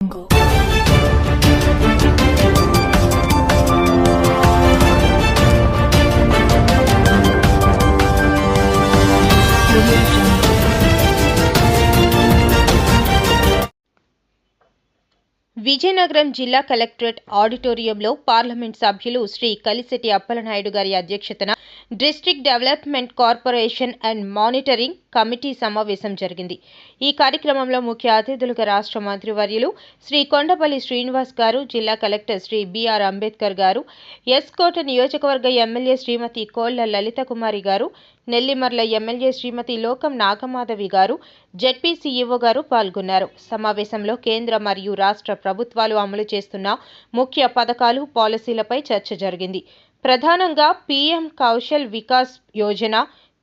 能够。విజయనగరం జిల్లా కలెక్టరేట్ ఆడిటోరియంలో పార్లమెంట్ సభ్యులు శ్రీ కలిశెట్టి అప్పలనాయుడు గారి అధ్యక్షతన district development corporation and monitoring committee సమావేశం జరిగింది. ఈ కార్యక్రమంలో ముఖ్య అతిథులుగా రాష్ట్ర మంత్రివర్యులు శ్రీ కొండపల్లి శ్రీనివాస్ గారు జిల్లా కలెక్టర్ శ్రీ బిఆర్ అంబేద్కర్ గారు ఎస్కోట నియోజకవర్గ ఎమ్మెల్యే శ్రీమతి కోళ్ళ లలిత కుమారి గారు నెల్లిమర్ల ఎమ్మెల్యే శ్రీమతి లోకం నాగమాధవి గారు జెడ్పీ సీఈఓ గారు పాల్గొన్నారు. సమావేశంలో కేంద్ర మరియు రాష్ట్ర ప్రభుత్వాలు అమలు చేస్తున్న ముఖ్య పథకాలు పాలసీలపై చర్చ జరిగింది. ప్రధానంగా పీఎం కౌశల్ వికాస్ యోజన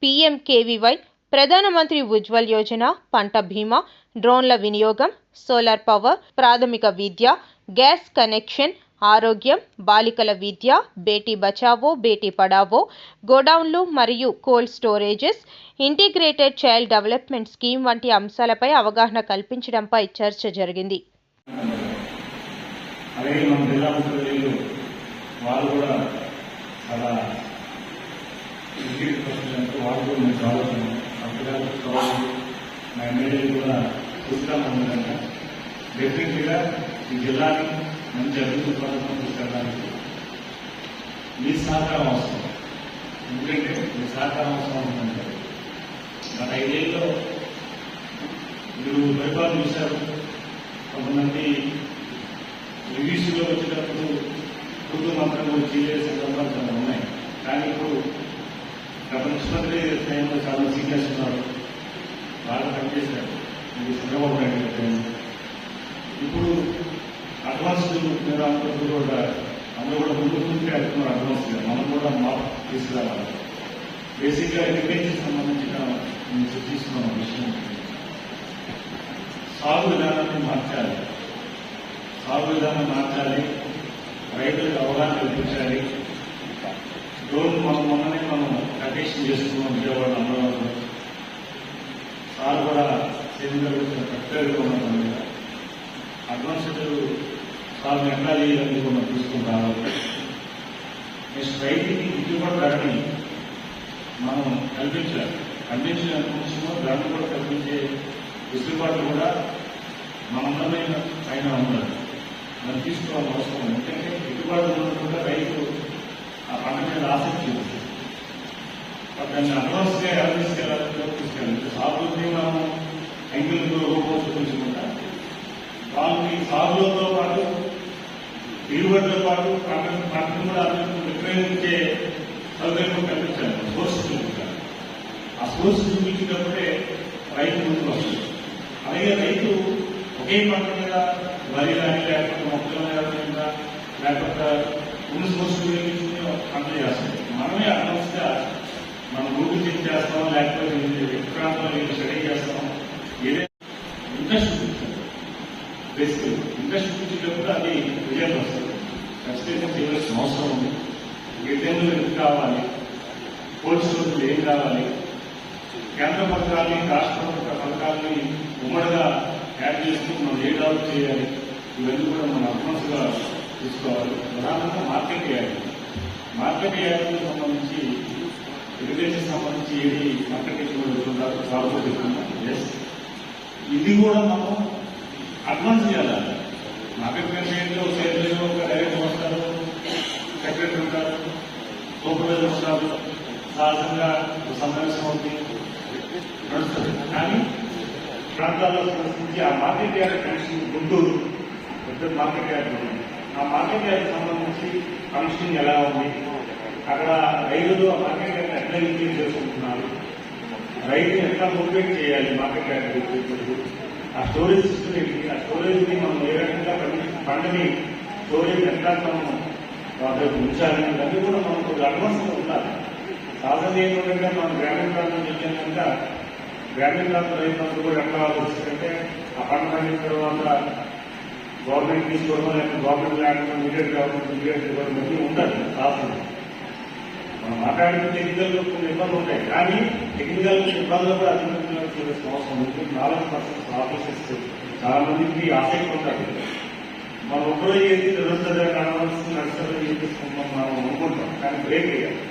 పీఎంకేవీవై ప్రధానమంత్రి ఉజ్వల్ యోజన పంట బీమా డ్రోన్ల వినియోగం సోలార్ పవర్ ప్రాథమిక విద్య గ్యాస్ కనెక్షన్ ఆరోగ్యం బాలికల విద్య బేటీ బచావో బేటీ పడావో గోడౌన్లు మరియు cold storages integrated child development scheme వంటి అంశాలపై అవగాహన కల్పించడంపై చర్చ జరిగింది. వాళ్ళు కూడా చాలా ఇంటికి వాళ్ళు కూడా కావాలి. మా ఎమ్మెల్యేలు కూడా చూస్తాము డెఫినెట్గా ఈ జిల్లాని మంచి అభివృద్ధి పథకం తీసుకెళ్ళడానికి మీ సహకారం అవసరం. ఎందుకంటే మీ సహకారం అవసరం ఉందంటే గత ఐదేళ్ళలో మీరు పరిపాలన చూశారు. కొంతమంది రివ్యూస్లో వచ్చేటప్పుడు ఉర్దూ మాత్రం వచ్చి సందర్భాలు చాలా ఉన్నాయి. కానీ ఇప్పుడు గత ముఖ్యమంత్రి టైంలో చాలా సీనియర్స్ ఉన్నారు. బాగా పనిచేశారు. ఇది చంద్రబాబు నాయుడు గారి. ఇప్పుడు అడ్వాన్స్ మీరు అందరూ కూడా అందరూ కూడా ముందు ముందుకే అడుగుతున్నారు అడ్వాన్స్ మనం కూడా మార్పు తీసుకురావాలి బేసిక్గా ఎడ్యుకేషన్ సంబంధించిన మేము విషయం సాగు విధానాన్ని మార్చాలి సాగు విధానం మార్చాలి రైతులకు అవగాహన కల్పించాలి డ్రోన్ మనం మొన్ననే మనం కటేషన్ చేసుకున్నాం విజయవాడ అమరావతిలో సార్ కూడా సేంద్ర కరెక్ట్గా ఉన్నాం అడ్వాన్స్డ్ వాళ్ళు ఎట్లా చేయాలని మనం తీసుకుని రావాలి నెక్స్ట్ రైతుకి గిట్టుబాటు ధరని మనం కల్పించాలి. కల్పించిన అనుకుంటున్నాం ధరను కూడా కల్పించే వెసులుబాటు కూడా మనందరి పైన ఉండాలి. మనం తీసుకోవాల్సిన అవసరం ఎందుకంటే గిట్టుబాటు ఉన్నప్పుడు రైతు ఆ పంట మీద ఆసక్తి ఉంది. దాన్ని అడ్వాన్స్గా ఎలా తీసుకెళ్ళాలో? తీసుకెళ్ళాలి? మనం ఎంగిల్తో రూపొందించుకుంటా వాళ్ళకి సాగులతో పాటు దిగుబడితో పాటు పంట పంటను కూడా అభివృద్ధి విక్రయించే సౌకర్యం కల్పించాలి సోర్స్ చూపించాలి ఆ సోర్స్ చూపించినప్పుడే రైతు ముందుకు వస్తుంది. అలాగే రైతు ఒకే పంట మీద వరి కానీ లేకపోతే మొక్కలు మీద లేకపోతే ఉన్న సోర్స్ ఉపయోగించుకుని పంట చేస్తుంది. మనమే అనవసరంగా మనం గూగుల్ చెక్ చేస్తాం లేకపోతే విక్రాంతం స్టడీ చేస్తాం ఏదైనా ఖచ్చితంగా చేయవలసిన అవసరం ఉంది. గిడ్డెన్లు ఎందుకు కావాలి? పోలీసులు స్టోరేజ్ ఏం కావాలి? కేంద్ర పథకాలని రాష్ట్ర ప్రభుత్వ పథకాలని ఉమ్మడిగా యాడ్ చేస్తూ మనం ఏ డెవలప్ చేయాలి? ఇవన్నీ కూడా మనం అడ్వాన్స్గా తీసుకోవాలి. ప్రధానంగా మార్కెట్ యాడ్. మార్కెట్ యాడ్కి సంబంధించి ఇరిగేషన్ సంబంధించి ఏది మార్కెట్ చాలా ఎస్ ఇది కూడా మనం అడ్వాన్స్ చేయాలి మార్కెట్ కమిటీలో సేర్లో ఒక డైరెక్టర్ వస్తారు సెక్రటరీ ఉంటారు సూపర్వైజర్ ఉంటారు సహజంగా సమావేశం అవుతుంది నడుస్తుంది. కానీ ప్రాంతాల్లో పరిస్థితి ఆ మార్కెట్ యార్డ్ కమిషన్ గుంటూరు పెద్ద మార్కెట్ యార్డ్ ఉంది. ఆ మార్కెట్ యార్డ్ సంబంధించి కమిషన్ ఎలా ఉంది? అక్కడ రైతులు ఆ మార్కెట్ యార్డ్ ఎట్లా ఇంక్రీజ్ చేసుకుంటున్నారు? రైతు ఎట్లా మోటివేట్ చేయాలి మార్కెట్ యార్డ్ ఆ స్టోరేజ్ సిస్టమ్ ఏంటి? ఆ స్టోరేజ్ని మనం ఏ రకంగా పండి పంటని స్టోరేజ్ ఎట్లా మనం ఉంచాలి? ఇవన్నీ కూడా మనకు అడ్వాన్స్ ఉండాలి. సాధారణ ఏంటంటే మనం గ్రామీణ ప్రాంతం చెప్పాం గ్రామీణ ప్రాంత రైతులందరూ కూడా ఎక్కడ ఆలోచిస్తారంటే ఆ పంట పండిన తర్వాత గవర్నమెంట్ తీసుకోవడం లేకపోతే గవర్నమెంట్ లేకుండా మీడియట్ గవర్నమెంట్ మీడియట్ ఇవ్వడం ఇవన్నీ ఉండాలి సాధన మనం మాట్లాడిన టెక్నికల్ కొన్ని ఇబ్బందులు ఉంటాయి కానీ టెక్నికల్ ఇబ్బందులు కూడా అధిగమించాల్సిన అవసరం ఉంది. నాలుగు పర్సెంట్ ఆఫీసెస్ చాలా మందికి ఆసక్తి ఉంటారు మనం ఒకరోజు చేసి నిరంతరంగా నడవలసిన నడుస్తుందని చెప్పేసి మనం అనుకుంటాం కానీ బ్రేక్ చేయాలి